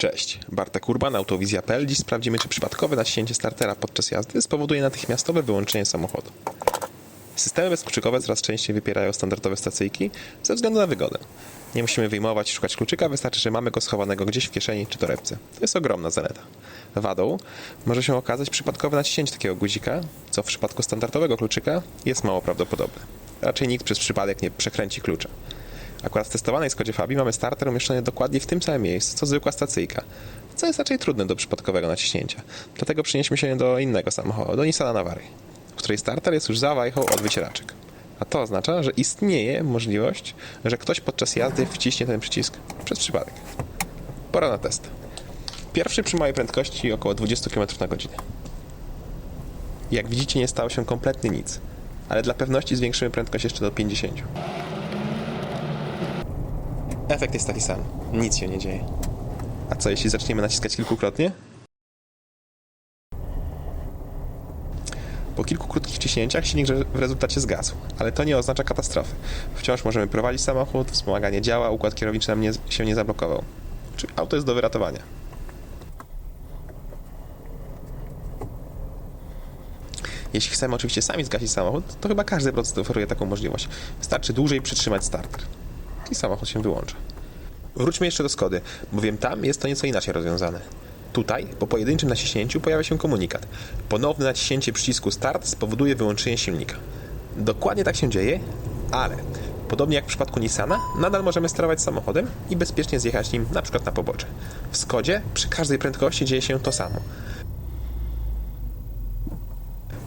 Cześć, Bartek Urban, Autowizja.pl. Dziś sprawdzimy, czy przypadkowe naciśnięcie startera podczas jazdy spowoduje natychmiastowe wyłączenie samochodu. Systemy bezkluczykowe coraz częściej wypierają standardowe stacyjki ze względu na wygodę. Nie musimy wyjmować i szukać kluczyka, wystarczy, że mamy go schowanego gdzieś w kieszeni czy torebce. To jest ogromna zaleta. Wadą może się okazać przypadkowe naciśnięcie takiego guzika, co w przypadku standardowego kluczyka jest mało prawdopodobne. Raczej nikt przez przypadek nie przekręci klucza. Akurat w testowanej Skodzie Fabii mamy starter umieszczony dokładnie w tym samym miejscu, co zwykła stacyjka, co jest raczej trudne do przypadkowego naciśnięcia. Dlatego przenieśmy się do innego samochodu, do Nissana Navary, w której starter jest już za wajchą od wycieraczek. A to oznacza, że istnieje możliwość, że ktoś podczas jazdy wciśnie ten przycisk przez przypadek. Pora na test. Pierwszy przy małej prędkości około 20 km na godzinę. Jak widzicie nie stało się kompletnie nic, ale dla pewności zwiększymy prędkość jeszcze do 50. Efekt jest taki sam. Nic się nie dzieje. A co jeśli zaczniemy naciskać kilkukrotnie? Po kilku krótkich wciśnięciach silnik w rezultacie zgasł, ale to nie oznacza katastrofy. Wciąż możemy prowadzić samochód, wspomaganie działa, układ kierowniczy nam nie, się nie zablokował. Czyli auto jest do wyratowania. Jeśli chcemy oczywiście sami zgasić samochód, to chyba każdy producent oferuje taką możliwość. Wystarczy dłużej przytrzymać starter i samochód się wyłącza. Wróćmy jeszcze do Skody, bowiem tam jest to nieco inaczej rozwiązane. Tutaj, po pojedynczym naciśnięciu, pojawia się komunikat. Ponowne naciśnięcie przycisku Start spowoduje wyłączenie silnika. Dokładnie tak się dzieje, ale podobnie jak w przypadku Nissana, nadal możemy sterować samochodem i bezpiecznie zjechać nim na przykład na pobocze. W Skodzie przy każdej prędkości dzieje się to samo.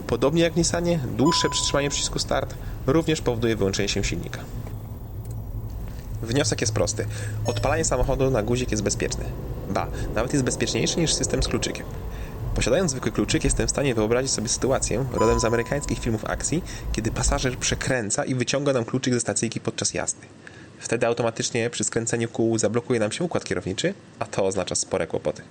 Podobnie jak w Nissanie, dłuższe przytrzymanie przycisku Start również powoduje wyłączenie się silnika. Wniosek jest prosty. Odpalanie samochodu na guzik jest bezpieczne. Ba, nawet jest bezpieczniejszy niż system z kluczykiem. Posiadając zwykły kluczyk, jestem w stanie wyobrazić sobie sytuację rodem z amerykańskich filmów akcji, kiedy pasażer przekręca i wyciąga nam kluczyk ze stacyjki podczas jazdy. Wtedy automatycznie przy skręceniu kół zablokuje nam się układ kierowniczy, a to oznacza spore kłopoty.